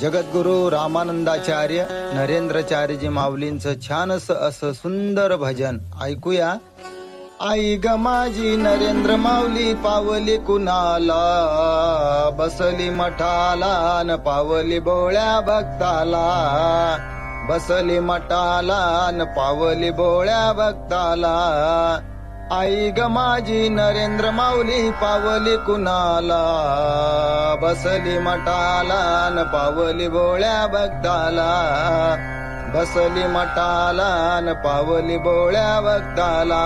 जगद्गुरु रामानंदाचार्य नरेंद्रचार्यजी माऊलींचं छानस असं सुंदर भजन. ऐकूया. आई ग माझी नरेंद्र माऊली पावली कुणाला? बसली मठाला न पावली बोळ्या भक्ताला. बसली मठाला न पावली बोळ्या भक्ताला. आई ग माझी नरेंद्र माऊली पावली कुणाला? बसली मटालान न पावली बोळ्या भक्ताला. बसली मटालान न पावली बोळ्या भक्ताला.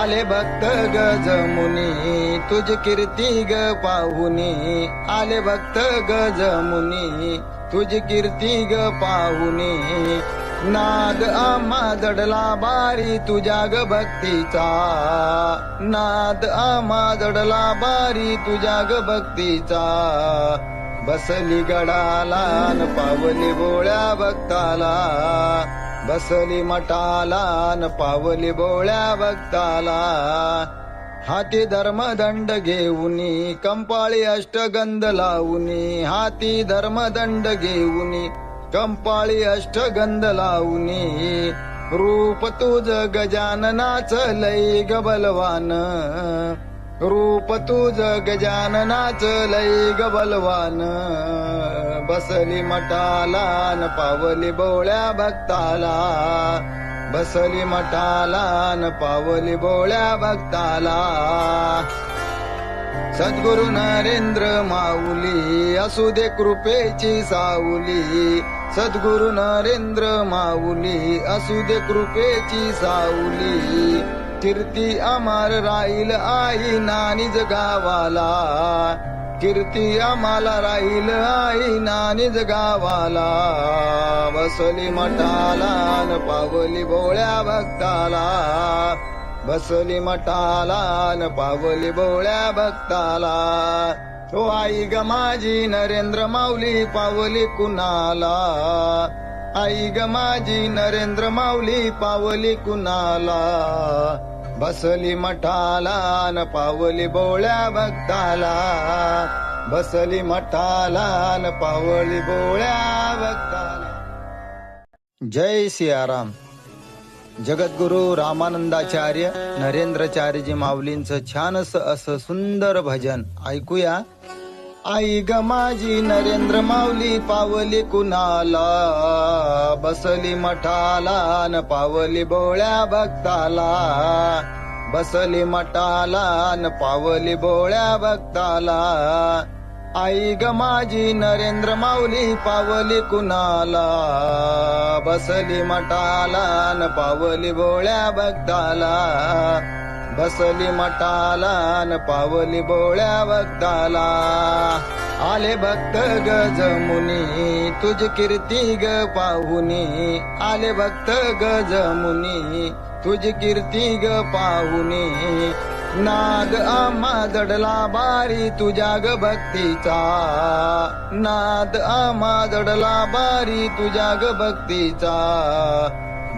आले भक्त ग जमुनी तुझ कीर्ती ग पाहुनी. आले भक्त ग जमुनी तुझ कीर्ती ग पाहुनी. नाद आम्हा जडला बारी तुझ्या ग भक्तीचा. नाद आम्हा जडला बारी तुझ्या ग भक्तीचा. बसली गडाला न पावली बोळ्या भक्ताला. बसली मठाला न पावली बोळ्या भक्ताला. हाती धर्मदंड घेऊनी कंपाळी अष्टगंध लावूनी हाती धर्मदंड घेऊनी कंपाळी अष्टगंध लावूनी. रूप तुझ गजाननाच लय गबलवान रूप तुझ गजाननाच लय गबलवान बसली मठाला न पावली बोळ्या भक्ताला. बसली मठाला न पावली बोळ्या भक्ताला. सद्गुरु नरेंद्र माऊली असू दे कृपेची साऊली सद्गुरु नरेंद्र माऊली असू दे कृपेची साऊली कीर्ती अमार राहील आई नानीज गावाला. कीर्ती आम्हाला राहील आई नानीज गावाला. बसली मठाला न पावली भोळ्या भक्ताला. बसली मठाला न पावली बोळ्या भक्ताला. हो आई ग माझी नरेंद्र माऊली पावली कुणाला? आई ग माझी नरेंद्र माऊली पावली कुणाला? बसली मठाला न पावली बोळ्या भक्ताला. बसली मठाला न पावली बोळ्या भक्ताला. जय सियाराम. जगद्गुरु रामानंदाचार्य नरेंद्रचार्यजी माऊलींचं छानस असं सुंदर भजन. ऐकूया. आई ग माझी नरेंद्र माऊली पावली कुणाला? बसली मठाला न पावली बोळ्या भक्ताला. बसली मठाला न पावली बोळ्या भक्ताला. आई ग माझी नरेंद्र माऊली पावली कुणाला? बसली मटालान न पावली बोळ्या भक्ताला बसली मटालान न पावली बोळ्या भक्ताला आले भक्त ग जमुनी तुझ कीर्ती ग पाहुनी. आले भक्त ग जमुनी तुझ कीर्ती ग पाहुनी. नाद आम्हा जडला बारी तुझ्या ग भक्तीचा. नाद आम्हा जडला बारी तुझ्या ग भक्तीचा.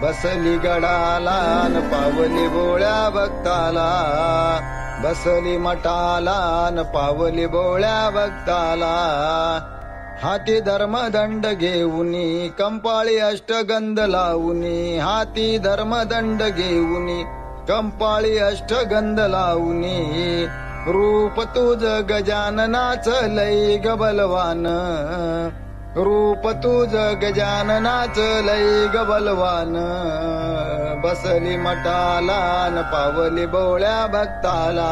बसली गडाला न पावली बोळ्या भक्ताला. बसली मठाला न पावली बोळ्या भक्ताला. हाती धर्मदंड घेऊनी कंपाळी अष्टगंध लावूनी. हाती धर्मदंड घेऊनी कंपाळी अष्टगंध लावणी रूप तुझ गजाननाच लय गबलवान रूप तुझ गजाननाच लय गबलवान बसली मठाला न पावली बोळ्या भक्ताला.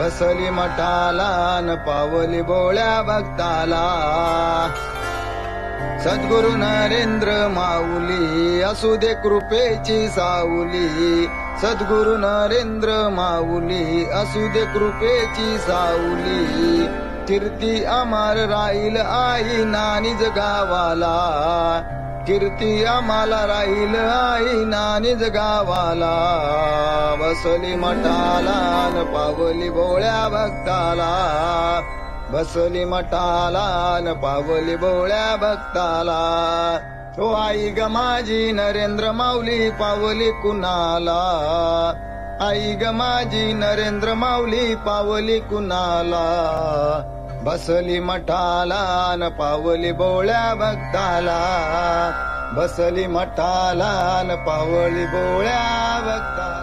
बसली मठाला न पावली बोळ्या भक्ताला. सद्गुरु नरेंद्र माऊली असू दे कृपेची साऊली. सद्गुरु नरेंद्र माऊली असू दे कृपेची साऊली. कीर्ती अमार राहील आई नानीज गावाला. कीर्ती आम्हाला राहील आई नानीज गावाला. बसली मठाला न पावली बोळ्या भक्ताला. बसली मठाला न पावली बोळ्या भक्ताला. हो आई ग माझी नरेंद्र माऊली पावली कुणाला? आई ग माझी नरेंद्र माऊली पावली कुणाला? बसली मठाला न पावली बोळ्या भक्ताला. बसली मठाला न पावली बोळ्या भक्ताला.